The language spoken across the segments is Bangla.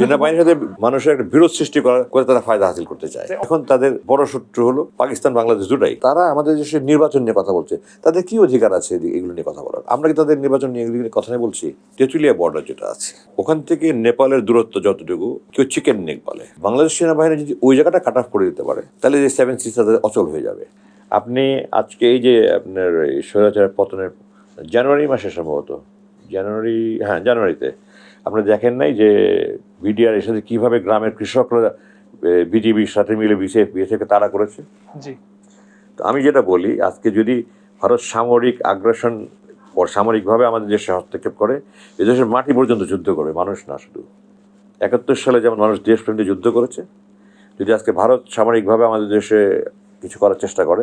সেনাবাহিনীর সাথে মানুষের একটা বিরোধ সৃষ্টি করা তারা ফায়দা হাসিল করতে চায়। এখন তাদের বড় শত্রু হলো পাকিস্তান, বাংলাদেশ দুটাই। তারা আমাদের দেশের নির্বাচন নিয়ে কথা বলছে। তাদের কি অধিকার আছে এগুলো নিয়ে কথা বলার? আমরা কি তাদের নির্বাচন নিয়ে কথা নিয়ে বলছি? তেঁতুলিয়া বর্ডার যেটা আছে, ওখান থেকে নেপালের দূরত্ব যতটুকু, কেউ চিকেন নেক বলে। বাংলাদেশ সেনাবাহিনী যদি ওই জায়গাটা কাট অফ করে দিতে পারে, তাহলে যে সেভেন সিক্স তাদের অচল হয়ে যাবে। আপনি আজকে এই যে আপনার স্বৈরাচার পতনের, জানুয়ারি মাসে সম্ভবত, জানুয়ারি হ্যাঁ জানুয়ারিতে আপনারা দেখেন নাই যে বিডিআর এর সাথে কীভাবে গ্রামের কৃষকরা বিজিবির সাথে মিলে বিসিএফ বিএসএফকে তাড়া করেছে? জি। তো আমি যেটা বলি আজকে যদি ভারত সামরিক আগ্রাসন সামরিকভাবে আমাদের দেশে হস্তক্ষেপ করে এদেশের মাটি পর্যন্ত যুদ্ধ করে মানুষ না শুধু। একাত্তর সালে যেমন মানুষ দেশপ্রেম যুদ্ধ করেছে যদি আজকে ভারত সামরিকভাবে আমাদের দেশে কিছু করার চেষ্টা করে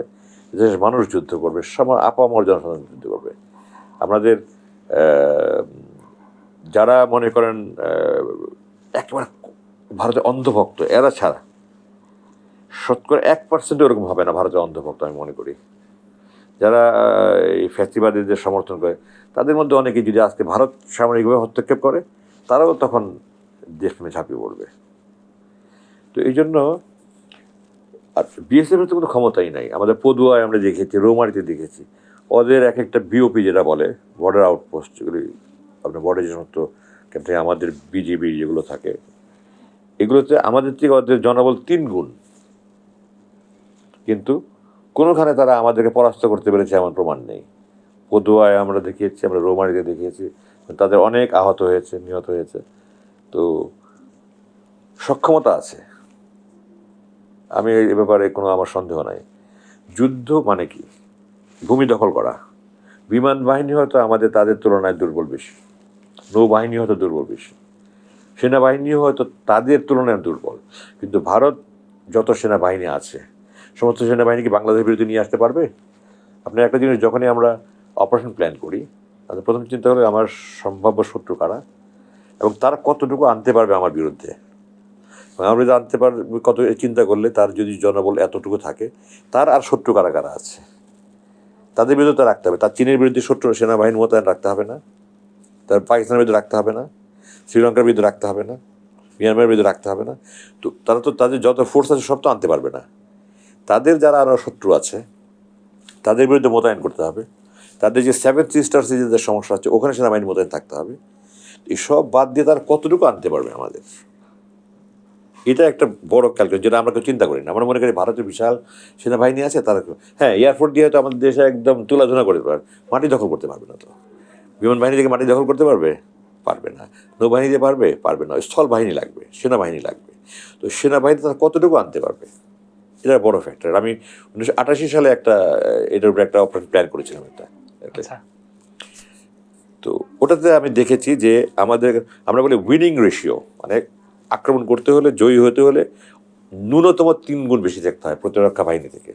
দেশের মানুষ যুদ্ধ করবে সম আপামর জনসাধারণ যুদ্ধ করবে। আমাদের যারা মনে করেন একেবারে ভারতের অন্ধভক্ত, এরা ছাড়া। শতকরা এক পার্সেন্ট ওরকম হবে না ভারতে অন্ধভক্ত, আমি মনে করি। যারা এই ফ্যাসিবাদীদের সমর্থন করে, তাদের মধ্যে অনেকে যদি আজকে ভারত সামরিকভাবে হস্তক্ষেপ করে, তারাও তখন দেশপ্রেমে ঝাঁপিয়ে পড়বে। তো এই জন্য, আর বিএসএফের তো কোনো ক্ষমতাই নাই। আমাদের পদুয়ায় আমরা দেখেছি, রৌমারিতে দেখেছি। ওদের এক একটা বিওপি যেটা বলে বর্ডার আউটপোস্ট যেগুলি আপনার বর্ডার যে সমস্ত ক্ষেত্রে আমাদের বিজিবি যেগুলো থাকে, এগুলোতে আমাদের থেকে ওদের জনবল তিন গুণ। কিন্তু কোনোখানে তারা আমাদেরকে পরাস্ত করতে পেরেছে এমন প্রমাণ নেই। পদুয়ায় আমরা দেখিয়েছি, আমরা রোমানিতে দেখিয়েছি, তাদের অনেক আহত হয়েছে, নিহত হয়েছে। তো সক্ষমতা আছে। আমি এ ব্যাপারে কোনো আমার সন্দেহ নাই। যুদ্ধ মানে কি? ভূমি দখল করা। বিমান বাহিনী হয়তো আমাদের, তাদের তুলনায় দুর্বল বেশি। নৌবাহিনী হয়তো দুর্বল বেশি। সেনাবাহিনীও হয়তো তাদের তুলনায় দুর্বল। কিন্তু ভারত যত সেনাবাহিনী আছে, সমস্ত সেনাবাহিনীকে বাংলাদেশের বিরুদ্ধে নিয়ে আসতে পারবে? আপনার একটা জিনিস, যখনই আমরা অপারেশন প্ল্যান করি তাহলে প্রথম চিন্তা হলো আমার সম্ভাব্য শত্রু কারা? এবং তারা কতটুকু আনতে পারবে আমার বিরুদ্ধে? আমরা যদি আনতে পার, কত চিন্তা করলে তার যদি জনবল এতটুকু থাকে, তার আর শত্রু কারা কারা আছে? তাদের বিরুদ্ধে রাখতে হবে। তার চীনের বিরুদ্ধে শত্রু সেনাবাহিনী মোতায়েন রাখতে হবে না। তার পাকিস্তানের বিরুদ্ধে রাখতে হবে না, শ্রীলঙ্কার বিরুদ্ধে রাখতে হবে না, মিয়ানমারের বিরুদ্ধে রাখতে হবে না। তো তারা তো তাদের যত ফোর্স আছে সব তো আনতে পারবে না। তাদের যারা আরও শত্রু আছে, তাদের বিরুদ্ধে মোতায়েন করতে হবে। তাদের যে সেভেন সিস্টার্স যে সমস্যা আছে, ওখানে সেনাবাহিনী মোতায়েন থাকতে হবে। এসব বাদ দিয়ে তারা কতটুকু আনতে পারবে আমাদের? এটা একটা বড় ক্যালকুলেশন যেটা আমরা কেউ চিন্তা করি না। আমরা মনে করি ভারতের বিশাল সেনাবাহিনী আছে, তারা হ্যাঁ এয়ারপোর্ট দিয়ে হয়তো আমাদের দেশে একদম তুলাধুনা করে পারবে মাটি দখল করতে পারবে না তো। বিমান বাহিনী থেকে মাটি দখল করতে পারবে? পারবে না। নৌবাহিনী দিয়ে পারবে? পারবে না। স্থল বাহিনী লাগবে সেনাবাহিনী লাগবে। তো সেনাবাহিনী তারা কতটুকু আনতে পারবে? এটা বড় ফ্যাক্টর আমি উনিশশো আটাশি সালে একটা এটার উপরে একটা অপারেশন প্ল্যান করেছিলাম একটা। আচ্ছা। তো ওটাতে আমি দেখেছি যে আমাদের আমরা বলি উইনিং রেশিও মানে আক্রমণ করতে হলে জয়ী হতে হলে ন্যূনতম তিন গুণ বেশি থাকতে হয় প্রতিরক্ষা বাহিনী থেকে।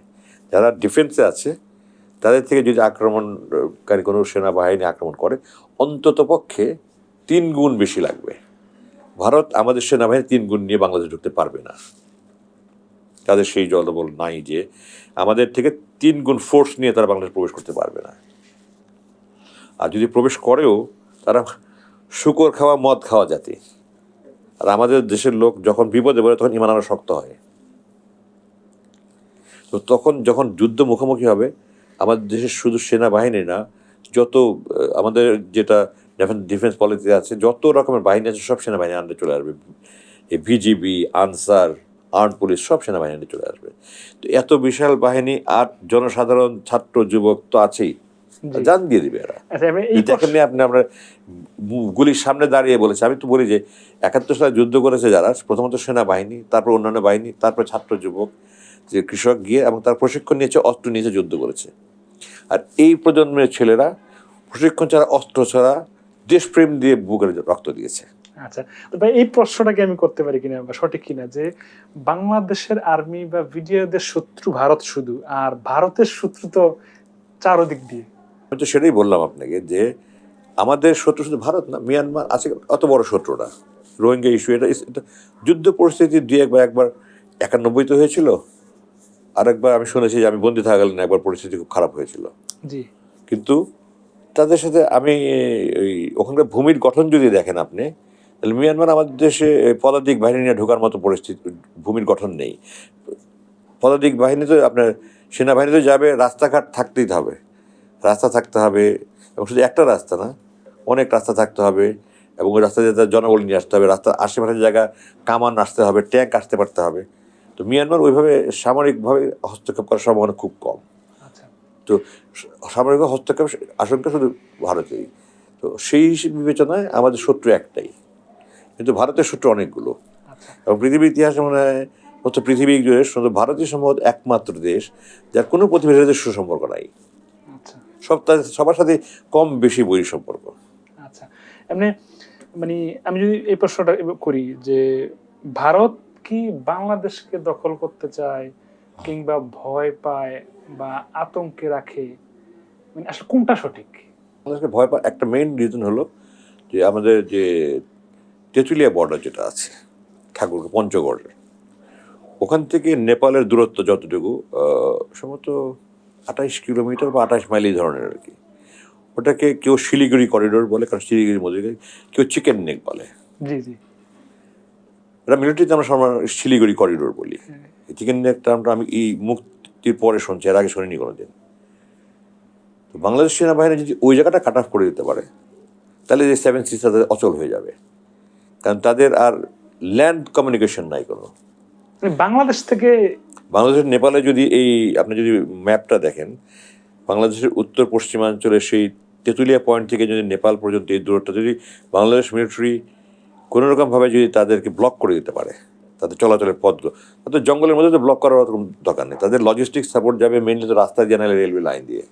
যারা ডিফেন্সে আছে তাদের থেকে যদি আক্রমণকারী কোনো সেনাবাহিনী আক্রমণ করে, অন্তত পক্ষে তিন গুণ বেশি লাগবে। ভারত আমাদের সেনাবাহিনী তিন গুণ নিয়ে বাংলাদেশ ঢুকতে পারবে না। তাদের সেই জলবল নাই যে আমাদের থেকে তিন গুণ ফোর্স নিয়ে তারা বাংলাদেশ প্রবেশ করতে পারবে না। আর যদি প্রবেশ করেও, তারা শুকর খাওয়া, মদ খাওয়া জাতি। আর আমাদের দেশের লোক যখন বিপদে পড়ে, তখন ইমান আনা শক্ত হয়। তো তখন যখন যুদ্ধ মুখোমুখি হবে আমাদের দেশের শুধু সেনাবাহিনী না যত আমাদের যেটা ডিফেন্স পলিসি আছে যত রকমের বাহিনী আছে সব সেনাবাহিনী আন্ডারে চলে আসবে। এই বিজিবি আনসার আর্ম পুলিশ সব সেনাবাহিনী চলে আসবে। তো এত বিশাল বাহিনী আর জনসাধারণ ছাত্র যুবক তো আছেই। জান দিয়ে দিবে এরা। আচ্ছা আমি এই এই দেখেন নি আপনি আমরা গুলির সামনে দাঁড়িয়ে বলেছে। আমি তো বলি যে একাত্তর সালে যুদ্ধ করেছে যারা প্রথমত সেনাবাহিনী তারপর অন্যান্য বাহিনী তারপর ছাত্র যুবক যে কৃষক গিয়ে এবং তার প্রশিক্ষণ নিয়েছে অস্ত্র নিয়েছে যুদ্ধ করেছে। আর এই প্রজন্মের ছেলেরা প্রশিক্ষণ ছাড়া অস্ত্র ছাড়া দেশপ্রেম দিয়ে বুকের রক্ত দিয়েছে। আচ্ছা ভাই এই প্রশ্নটাকে আমি করতে পারি কিনা বা সঠিক কিনা? যে বাংলাদেশের আর্মি বা বিডিআরদের শত্রু ভারত শুধু আর ভারতের শত্রু তো চারদিক দিয়ে। আমি তো সেটাই বললাম আপনাকে যে আমাদের শত্রু শুধু ভারত না মিয়ানমার আছে অত বড় শত্রু না রোহিঙ্গা ইস্যু এটা এটা যুদ্ধ পরিস্থিতি দুই একবার একবার একানব্বই তো হয়েছিল আর একবার আমি শুনেছি যে আমি বন্দি থাকাকালীন একবার পরিস্থিতি খুব খারাপ হয়েছিল। জি। কিন্তু তাদের সাথে আমি ওই ওখানকার ভূমির গঠন যদি দেখেন আপনি তাহলে মিয়ানমার আমাদের দেশে পদাতিক বাহিনী নিয়ে ঢোকার মতো পরিস্থিতি ভূমির গঠন নেই। পদাতিক বাহিনী তো আপনার সেনাবাহিনী তো যাবে রাস্তাঘাট থাকতেই হবে। রাস্তা থাকতে হবে এবং শুধু একটা রাস্তা না অনেক রাস্তা থাকতে হবে এবং ওই রাস্তা দিয়ে জনবল নিয়ে আসতে হবে রাস্তার আশেপাশের জায়গা কামান আসতে হবে ট্যাঙ্ক আসতে পারতে হবে। তো মিয়ানমার ওইভাবে সামরিকভাবে হস্তক্ষেপ করার সম্ভাবনা খুব কম। আচ্ছা। তো সামরিক হস্তক্ষেপ আশঙ্কা শুধু ভারতেরই। তো সেই বিবেচনায় আমাদের শত্রু একটাই। কিন্তু ভারতের শত্রু অনেকগুলো। আচ্ছা। এবং পৃথিবীর ইতিহাসে মনে হয় হচ্ছে পৃথিবী জুড়ে শুধু ভারতীয় সম্ভবত একমাত্র দেশ যার কোনো প্রতিবেশীর সাথে সুসম্পর্ক নাই। আচ্ছা। সব সবার সাথে কম বেশি বৈরী সম্পর্ক। আচ্ছা। এমনি মানে আমি যদি এই প্রশ্নটা করি যে ভারত কি বাংলাদেশকে দখল করতে চায় কিংবা ভয় পায় বা আতঙ্কে রাখে? মানে আসলে কোনটা সঠিক? বাংলাদেশকে ভয় পা একটা মেইন রিজন হলো যে আমাদের যে তেঁতুলিয়া বর্ডার যেটা আছে ঠাকুর পঞ্চগড়ের ওখান থেকে নেপালের দূরত্ব যতটুকু সম্ভবত আঠাইশ কিলোমিটার বা আঠাইশ মাইল এই ধরনের আর কি। ওটাকে কেউ শিলিগুড়ি করিডোর বলে কারণ শিলিগুড়ির মধ্যে কেউ চিকেন নেক বলে। জি জি। এটা মিলিটারিতে আমরা সবার শিলিগুড়ি করিডোর বলি। এই চিকেন নেক টার্মটা আমি এই মুক্তির পরে শুনছি এর আগে শুনিনি কোনো দিন তো বাংলাদেশ সেনাবাহিনী যদি ওই জায়গাটা কাট অফ করে দিতে পারে তাহলে যে সেভেন সিক্স তাদের অচল হয়ে যাবে। কারণ তাদের আর ল্যান্ড কমিউনিকেশন নাই কোনো। মানে বাংলাদেশ থেকে বাংলাদেশের নেপালে যদি এই আপনি যদি ম্যাপটা দেখেন বাংলাদেশের উত্তর পশ্চিমাঞ্চলে সেই তেঁতুলিয়া পয়েন্ট থেকে যদি নেপাল পর্যন্ত এই দূরত্বটা যদি বাংলাদেশ মিলিটারি কোনো রকমভাবে যদি তাদেরকে ব্লক করে দিতে পারে, তাদের চলাচলের পথগুলো তাদের জঙ্গলের মধ্যে তো ব্লক করার ওরকম দরকার নেই। তাদের লজিস্টিক সাপোর্ট যাবে মেনলি তো রাস্তা দিয়ে নাহলে রেলওয়ে লাইন দিয়ে।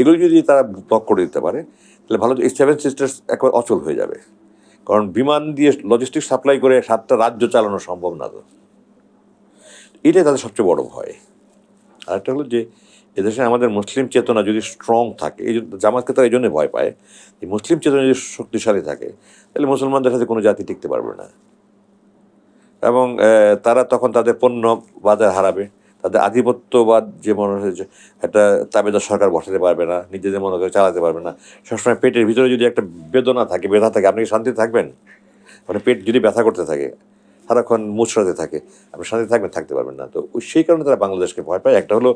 এগুলো যদি তারা ব্লক করে দিতে পারে, তাহলে ভালো এই সেভেন সিস্টার্স একবার অচল হয়ে যাবে। কারণ বিমান দিয়ে লজিস্টিক সাপ্লাই করে সাতটা রাজ্য চালানো সম্ভব না তো। এটাই তাদের সবচেয়ে বড় ভয়। আরেকটা হলো যে এদেশে আমাদের মুসলিম চেতনা যদি স্ট্রং থাকে, এই জামাতকে তারা এই জন্য ভয় পায়, যে মুসলিম চেতনা যদি শক্তিশালী থাকে, তাহলে মুসলমানদের সাথে কোনো জাতি টিকতে পারবে না। এবং তারা তখন তাদের পণ্য বাজার হারাবে, তাদের আধিপত্যবাদ যে মনে হয়েছে একটা তাবেদার সরকার বসাতে পারবে না, নিজেদের মনে করে চালাতে পারবে না। সবসময় পেটের ভিতরে যদি একটা বেদনা থাকে, ব্যথা থাকে, আপনি কি শান্তি থাকবেন? মানে পেট যদি ব্যথা করতে থাকে, সারাক্ষণ মুচড়াতে থাকে, আপনি শান্তি থাকবেন, থাকতে পারবেন না। তো সেই কারণে তারা বাংলাদেশকে ভয় পায়। একটা হলো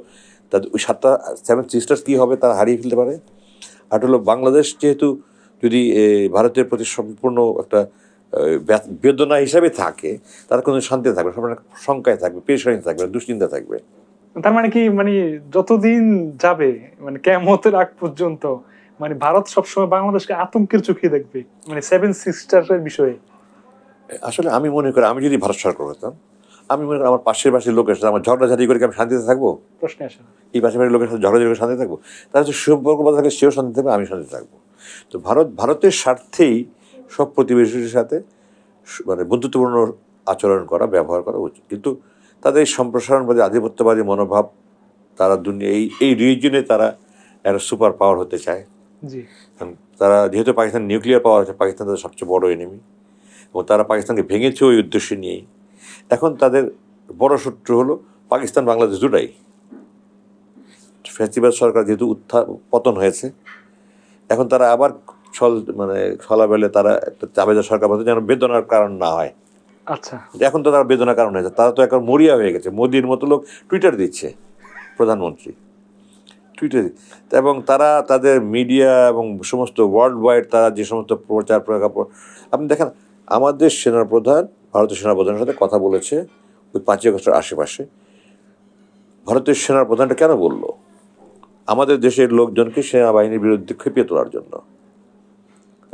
তাদের ওই সাতটা সেভেন সিস্টার্স কী হবে তারা হারিয়ে ফেলতে পারে। আর হলো বাংলাদেশ যেহেতু যদি ভারতের প্রতি সম্পূর্ণ একটা বেদনা হিসাবে থাকে তারা কোনো শান্তি থাকবে সব শঙ্কায় থাকবে পেশানি থাকবে দুশ্চিন্তা থাকবে। তার মানে কি মানে যতদিন যাবে মানে কেমতের আগ পর্যন্ত মানে ভারত সবসময় বাংলাদেশকে আতঙ্কের চোখে দেখবে মানে সেভেন সিস্টারের বিষয়ে। আসলে আমি মনে করি আমি যদি ভারত সরকার হতাম আমি মনে করি আমার পাশের পাশের লোকের সাথে আমার ঝগড়াঝাটি করে আমি শান্তিতে থাকব? প্রশ্ন আসে এই পাশের বাড়ির লোকের সাথে ঝগড়াঝাটি করে শান্তি থাকব? তারা যদি সুসম্পর্ক বজায় থাকে সেও শান্তি থাকবে আমি শান্তি থাকব। তো ভারত ভারতের স্বার্থেই সব প্রতিবেশীর সাথে মানে বন্ধুত্বপূর্ণ আচরণ করা ব্যবহার করা উচিত। কিন্তু তাদের এই সম্প্রসারণবাদী আধিপত্যবাদী মনোভাব তারা দুনিয়া এই এই রিজনে তারা একটা সুপার পাওয়ার হতে চায়। জি। তারা যেহেতু পাকিস্তান নিউক্লিয়ার পাওয়ার আছে পাকিস্তান তাদের সবচেয়ে বড় এনিমি এবং তারা পাকিস্তানকে ভেঙেছে ওই উদ্দেশ্য নিয়েই। এখন তাদের বড় শত্রু হলো পাকিস্তান বাংলাদেশ দুটাই। ফ্যাসিবাদ সরকার যেহেতু উত্থান পতন হয়েছে এখন তারা আবার ছল মানে ছলাবেলে তারা একটা চাবেদা সরকার মতো যেন বেদনার কারণ না হয়। আচ্ছা। এখন তো তারা বেদনার কারণ হয়েছে তারা তো এখন মরিয়া হয়ে গেছে মোদির মতো লোক টুইটার দিচ্ছে প্রধানমন্ত্রী। টুইটার এবং তারা তাদের মিডিয়া এবং সমস্ত ওয়ার্ল্ড ওয়াইড তারা যে সমস্ত প্রচার প্রজ্ঞাপন আপনি দেখেন আমাদের সেনাপ্রধান ভারতীয় সেনাপ্রধানের সাথে কথা বলেছে ওই পাঁচই আগস্টের আশেপাশে। ভারতীয় সেনাপ্রধানটা কেন বলল? আমাদের দেশের লোকজনকে সেনাবাহিনীর বিরুদ্ধে খেপিয়ে তোলার জন্য।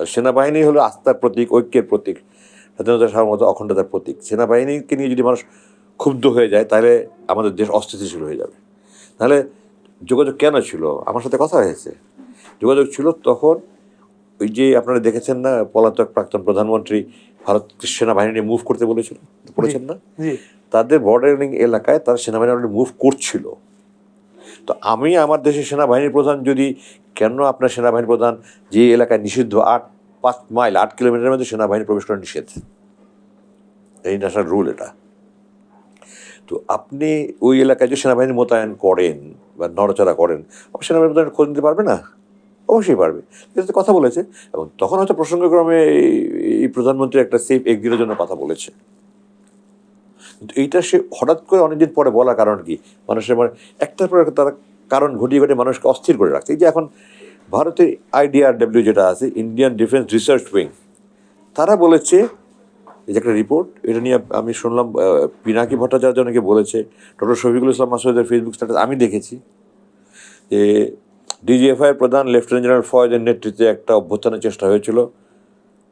সেনাবাহিনী হলো আস্থার প্রতীক, ঐক্যের প্রতীক, স্বাধীনতা সার্বভৌমত্ব অখণ্ডতার প্রতীক। সেনাবাহিনীকে নিয়ে যদি মানুষ ক্ষুব্ধ হয়ে যায়, তাহলে আমাদের দেশ অস্থিতিশীল হয়ে যাবে। তাহলে যোগাযোগ কেন ছিল? আমার সাথে কথা হয়েছে। যোগাযোগ ছিল তখন ওই যে আপনারা দেখেছেন না, পলাতক প্রাক্তন প্রধানমন্ত্রী ভারত সেনাবাহিনী মুভ করতে বলেছিল পড়েছেন না? তাদের বর্ডারিং এলাকায় তারা সেনাবাহিনী অলরেডি মুভ করছিল। তো আমি আমার দেশের সেনাবাহিনীর প্রধান যদি কেন আপনার সেনাবাহিনী প্রধান যে এলাকায় নিষিদ্ধ আট পাঁচ মাইল আট কিলোমিটারের মধ্যে সেনাবাহিনী প্রবেশ করা নিষেধ? এই ন্যাশনাল রুল এটা। তো আপনি ওই এলাকায় যে সেনাবাহিনী মোতায়েন করেন বা নড়াচড়া করেন আপনি সেনাবাহিনী প্রধান খোঁজ নিতে পারবে না? অবশ্যই পারবে। কিন্তু কথা বলেছে। এবং তখন হয়তো প্রসঙ্গক্রমে এই- প্রধানমন্ত্রী একটা সেফ এক্সিটের জন্য কথা বলেছে। কিন্তু এইটা সে হঠাৎ করে অনেকদিন পরে বলার কারণ কি? মানুষের মানে একটার পর তারা কারণ ঘটিয়ে ঘটিয়ে মানুষকে অস্থির করে রাখছে। এই যে এখন ভারতের আইডিআরডব্লিউ যেটা আছে ইন্ডিয়ান ডিফেন্স রিসার্চ উইং তারা বলেছে, এই যে একটা রিপোর্ট এটা নিয়ে আমি শুনলাম পিনাকি ভট্টাচার্য অনেকে বলেছে, ডক্টর শফিকুল ইসলাম মাসুদের ফেসবুক স্ট্যাটাস আমি দেখেছি, যে ডিজিএফআই প্রধান লেফটেন্যান্ট জেনারেল ফয়েজের নেতৃত্বে একটা অভ্যুত্থানের চেষ্টা হয়েছিল।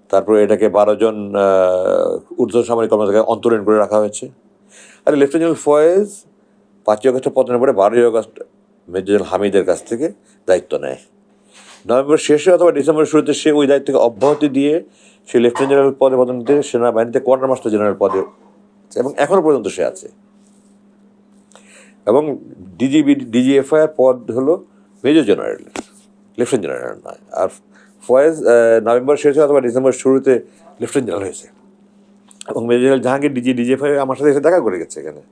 তারপরে এটাকে বারো জন আহ, ঊর্ধ্ব সামরিক কর্মকর্তাকে অন্তরীণ করে রাখা হয়েছে। আর লেফটেন্যান্ট জেনারেল ফয়েজ পাঁচই আগস্ট পতনের পরে বারোই আগস্ট মেজর জেনারেল হামিদের কাছ থেকে দায়িত্ব নেয়। নভেম্বর শেষে অথবা ডিসেম্বরের শুরুতে সে ওই দায়িত্বকে অব্যাহতি দিয়ে সে লেফটেন্যান্ট জেনারেল পদে পদোন্নতি সেনাবাহিনীতে কোয়ার্টার মাস্টার জেনারেল পদে এবং এখনও পর্যন্ত সে আছে। এবং ডিজিবি ডিজিএফআই পদ হলো মেজর জেনারেল লেফটেন্যান্ট জেনারেল নয় আর ফয়েজ নভেম্বর শেষে অথবা ডিসেম্বর শুরুতে লেফটেন্যান্ট জেনারেল হয়েছে। এবং major general Jahangir DG DGFI আমার সাথে এসে দেখা করে গেছে এখানে।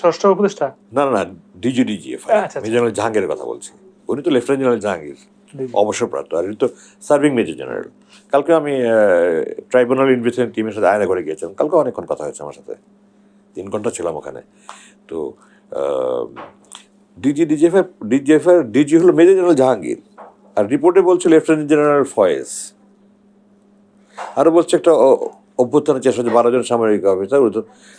ষষ্ঠ উপদেষ্টা? না না না ডিজি ডিজিএফআই আচ্ছা, আচ্ছা। মেজর জেনারেল জাহাঙ্গীরের কথা বলছি। উনি তো লেফটেন্যান্ট জেনারেল জাহাঙ্গীর অবসরপ্রাপ্ত। আর উনি তো সার্ভিং মেজর জেনারেল। কালকে আমি ট্রাইব্যুনাল ইনভেস্টিগেশন টিমের সাথে আয়না করে গিয়েছিলাম। কালকে অনেকক্ষণ কথা হয়েছে আমার সাথে। তিন ঘণ্টা ছিলাম ওখানে। তো ডিজি ডিজিএফআই ডিজিএফআই ডিজি হলো মেজর জেনারেল জাহাঙ্গীর আর রিপোর্টে বলছে লেফটেন্যান্ট জেনারেল ফয়েজ আরও বলছে একটা অভ্যুত্থানের চেষ্টা হচ্ছে বারো জন সামরিক অফিসার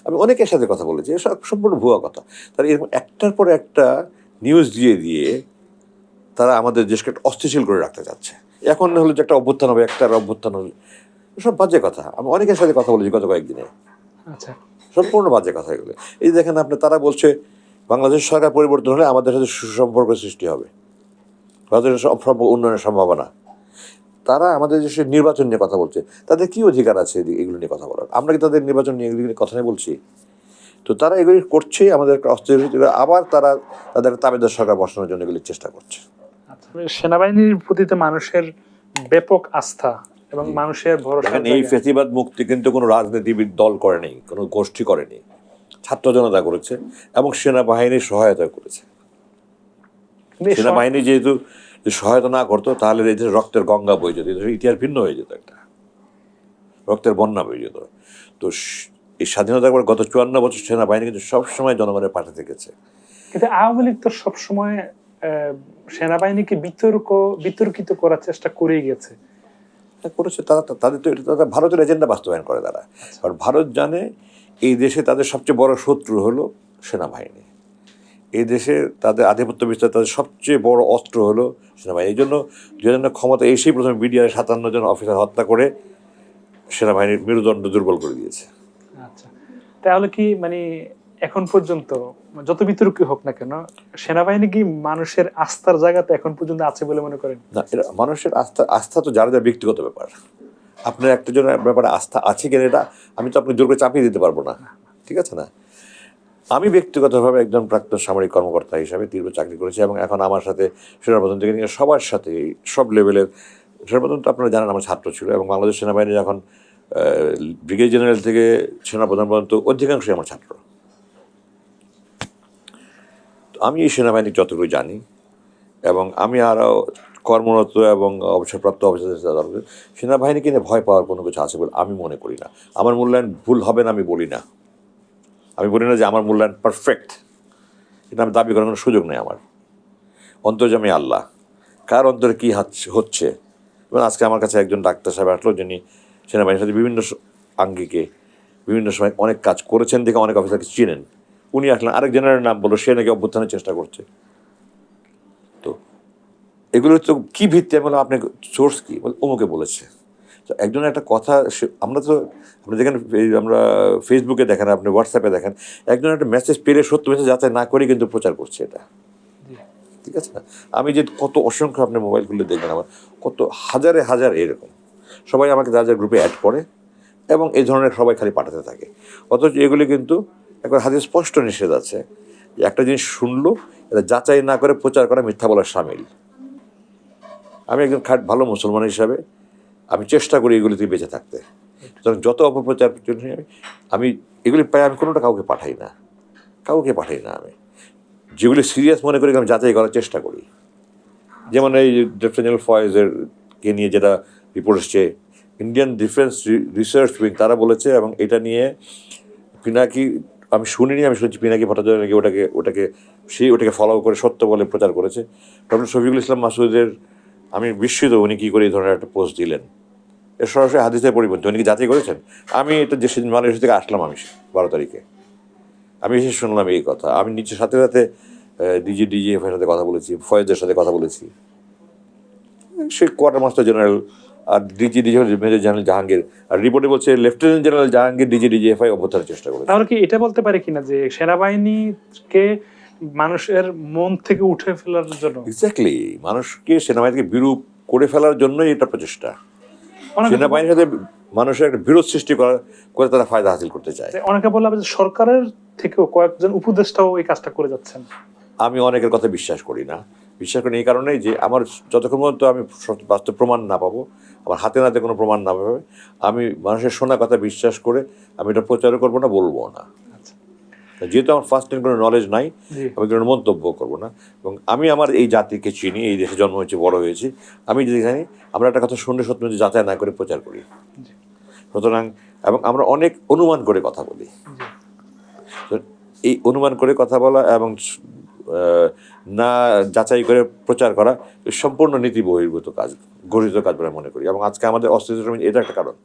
আমি অনেকের সাথে কথা বলেছি এসব সম্পূর্ণ ভুয়া কথা। তারা এরকম একটার পর একটা নিউজ দিয়ে দিয়ে তারা আমাদের দেশকে একটা অস্থিতিশীল করে রাখতে চাচ্ছে। এখন হলো যে একটা অভ্যুত্থান হবে একটা অভ্যুত্থান হবে সব বাজে কথা। আমি অনেকের সাথে কথা বলেছি গত কয়েকদিনে। আচ্ছা। সম্পূর্ণ বাজে কথা এগুলো। এই যে দেখেন আপনি তারা বলছে বাংলাদেশ সরকার পরিবর্তন হলে আমাদের সাথে সুসম্পর্ক সৃষ্টি হবে। সব- সব উন্নয়নের সম্ভাবনা। তারা আমাদের দেশের নির্বাচন নিয়ে কথা বলছে তাদের কি অধিকার আছে এগুলো নিয়ে কথা বলার? আমরা কি তাদের নির্বাচন নিয়ে এগুলো কথা নিয়ে বলছি? তো তারা এগুলি করছে আমাদের অস্থির আবার তারা তাদের তাবেদার সরকার বসানোর জন্য এগুলির চেষ্টা করছে। আচ্ছা সেনাবাহিনীর প্রতি মানুষের ব্যাপক আস্থা এবং মানুষের ভরসা এই ফেসিবাদ মুক্তি কিন্তু কোনো রাজনীতিবিদ দল করেনি কোনো গোষ্ঠী করেনি। ছাত্র জনতা করেছে এবং সেনাবাহিনীর সহায়তা করেছে। সেনাবাহিনী যেহেতু সহায়তা না করতো তাহলে এই রক্তের গঙ্গা বয়ে যেত ইতিহাস ভিন্ন হয়ে যেত একটা। রক্তের বন্যা বয়ে যেত। তো এই স্বাধীনতার পর গত চুয়ান্ন বছর সেনাবাহিনী কিন্তু সবসময় জনগণের পাশে থেকেছে। কিন্তু আওয়ামী লীগ তো সবসময় সেনাবাহিনীকে বিতর্ক বিতর্কিত করার চেষ্টা করেই গেছে। করেছে তারা তাদের তো এটা তাদের ভারতের এজেন্ডা বাস্তবায়ন করে তারা। কারণ ভারত জানে এই দেশে তাদের সবচেয়ে বড় শত্রু হলো সেনাবাহিনী। এই দেশে তাদের আধিপত্য বিস্তার তাদের সবচেয়ে বড় অস্ত্র হলো সেনাবাহিনী। এই জন্য দু হাজার ক্ষমতা এসেই প্রথমে বিডিআর সাতান্ন জন অফিসার হত্যা করে সেনাবাহিনীর মেরুদণ্ড দুর্বল করে দিয়েছে। আচ্ছা তাহলে কি মানে এখন পর্যন্ত যত বিতর্কই হোক না কেন সেনাবাহিনী কি মানুষের আস্থার জায়গাতে এখন পর্যন্ত আছে বলে মনে করেন? না এটা মানুষের আস্থা আস্থা তো যারা যার ব্যক্তিগত ব্যাপার। আপনার একটা জনের ব্যাপারে আস্থা আছে কিনা এটা, আমি তো আপনি জোর করে চাপিয়ে দিতে পারব না। ঠিক আছে না? আমি ব্যক্তিগতভাবে একজন প্রাক্তন সামরিক কর্মকর্তা হিসাবে দীর্ঘ চাকরি করেছি এবং এখন আমার সাথে সেনাপ্রধান থেকে নিয়ে সবার সাথে সব লেভেলের, সেনাপ্রধান তো আপনারা জানেন আমার ছাত্র ছিল এবং বাংলাদেশ সেনাবাহিনী যখন ব্রিগেড জেনারেল থেকে সেনাপ্রধান পর্যন্ত অধিকাংশই আমার ছাত্র। আমি এই সেনাবাহিনী যতটুকু জানি এবং আমি আরও কর্মরত এবং অবসরপ্রাপ্ত অফিসার সেনাবাহিনীকে নিয়ে ভয় পাওয়ার কোনো কিছু আছে বলে আমি মনে করি না। আমার মূল্যায়ন ভুল হবে না, আমি বলি না। আমি বলি না যে আমার মূল্যায়ন পারফেক্ট এটা আমি দাবি করার কোনো সুযোগ নেই আমার। অন্তর্জামী আল্লাহ, কার অন্তরে কী হচ্ছে? এবং আজকে আমার কাছে একজন ডাক্তার সাহেব আসলো, যিনি সেনাবাহিনীর সাথে বিভিন্ন আঙ্গিকে বিভিন্ন সময় অনেক কাজ করেছেন দেখে অনেক অফিসারকে চিনেন। উনি আসলেন, আরেক জেনারেল নাম বলল, সে নাকি অভ্যুত্থানের চেষ্টা করছে। এগুলো তো কী ভিত্তি? আমি বললাম আপনি সোর্স কী? বলে, অমুকে বলেছে। তো একজনের একটা কথা সে- আমরা তো আপনি দেখেন আমরা ফেসবুকে দেখেন আপনি হোয়াটসঅ্যাপে দেখেন একজন একটা মেসেজ পেলে সত্য মেসেজ যাচাই না করে কিন্তু প্রচার করছে এটা। ঠিক আছে না? আমি যে কত অসংখ্য আপনি মোবাইল খুলে দেখবেন আমার কত হাজারে হাজার এরকম। সবাই আমাকে যার যার গ্রুপে অ্যাড করে এবং এই ধরনের সবাই খালি পাঠাতে থাকে। অথচ এগুলি কিন্তু একবার হাতে স্পষ্ট নিষেধ আছে যে একটা জিনিস শুনলো এটা যাচাই না করে প্রচার করা মিথ্যা বলার সামিল। আমি একজন খাট ভালো মুসলমান হিসাবে, আমি চেষ্টা করি এগুলি বেঁচে থাকতে। সুতরাং যত অপপ্রচার আমি আমি এগুলি পাই আমি কোনোটা কাউকে পাঠাই না। কাউকে পাঠাই না আমি। যেগুলি সিরিয়াস মনে করি আমি যাচাই করার চেষ্টা করি। যেমন এই লেফটেন্যান্ট ফয়েজের কে নিয়ে যেটা রিপোর্ট এসছে ইন্ডিয়ান ডিফেন্স রিসার্চ উইং তারা বলেছে এবং এটা নিয়ে পিনাকি, আমি শুনিনি, আমি শুনছি পিনাকি ভট্টাচার্য নাকি ওটাকে ওটাকে সেই ওটাকে ফলো করে সত্য বলে প্রচার করেছে। ডক্টর শফিকুল ইসলাম মাসুদের আমি বিস্মিত উনি কী করে এই ধরনের একটা পোস্ট দিলেন। এর সরাসরি হাদিসের পরিবর্তন উনি কি যাচাই করেছেন? আমি এটা যে সেদিন মানুষ থেকে আসলাম আমি বারো তারিখে। আমি এসে শুনলাম এই কথা। আমি নিজের সাথে সাথে ডিজি ডিজিএফ সাথে কথা বলেছি, ফয়েজের সাথে কথা বলেছি। সে কোয়ার্টার মাস্টার জেনারেল আর DG DG major general Jahangir, আর রিপোর্টে বলছে lieutenant general Jahangir DG DGFI অভ্যুত্থানের চেষ্টা করেছে। তাহলে কি এটা বলতে পারে কিনা যে সেনাবাহিনীকে মানুষের মন থেকে উঠে ফেলার জন্য। এক্স্যাক্টলি মানুষকে সেনাবাহিনী থেকে বিরূপ করে ফেলার জন্যই এটা প্রচেষ্টা। সেনাবাহিনীর সাথে মানুষের একটা বিরোধ সৃষ্টি করা করে তারা ফায়দা হাসিল করতে চায়। অনেকে বললাম যে সরকারের থেকেও কয়েকজন উপদেষ্টাও এই কাজটা করে যাচ্ছেন। আমি অনেকের কথা বিশ্বাস করি না। বিশ্বাস করি এই কারণেই যে আমার যতক্ষণ পর্যন্ত আমি বাস্তব প্রমাণ না পাবো আমার হাতে নাতে কোনো প্রমাণ না পাবে আমি মানুষের শোনা কথা বিশ্বাস করে আমি এটা প্রচারও করব না বলব না। যেহেতু আমার ফার্স্ট টাইম কোনো নলেজ নাই আমি কোনো মন্তব্য করব না। এবং আমি আমার এই জাতিকে চিনি এই দেশে জন্ম হয়েছে বড় হয়েছি আমি যদি জানি আমরা একটা কথা শুনলে সত্য যদি যাচাই না করে প্রচার করি। সুতরাং এবং আমরা অনেক অনুমান করে কথা বলি। এই অনুমান করে কথা বলা এবং না যাচাই করে প্রচার করা সম্পূর্ণ নীতি বহির্ভূত কাজ গঠিত কাজ বলে মনে করি। এবং আজকে আমাদের অস্তিত্ব এটা একটা কারণ।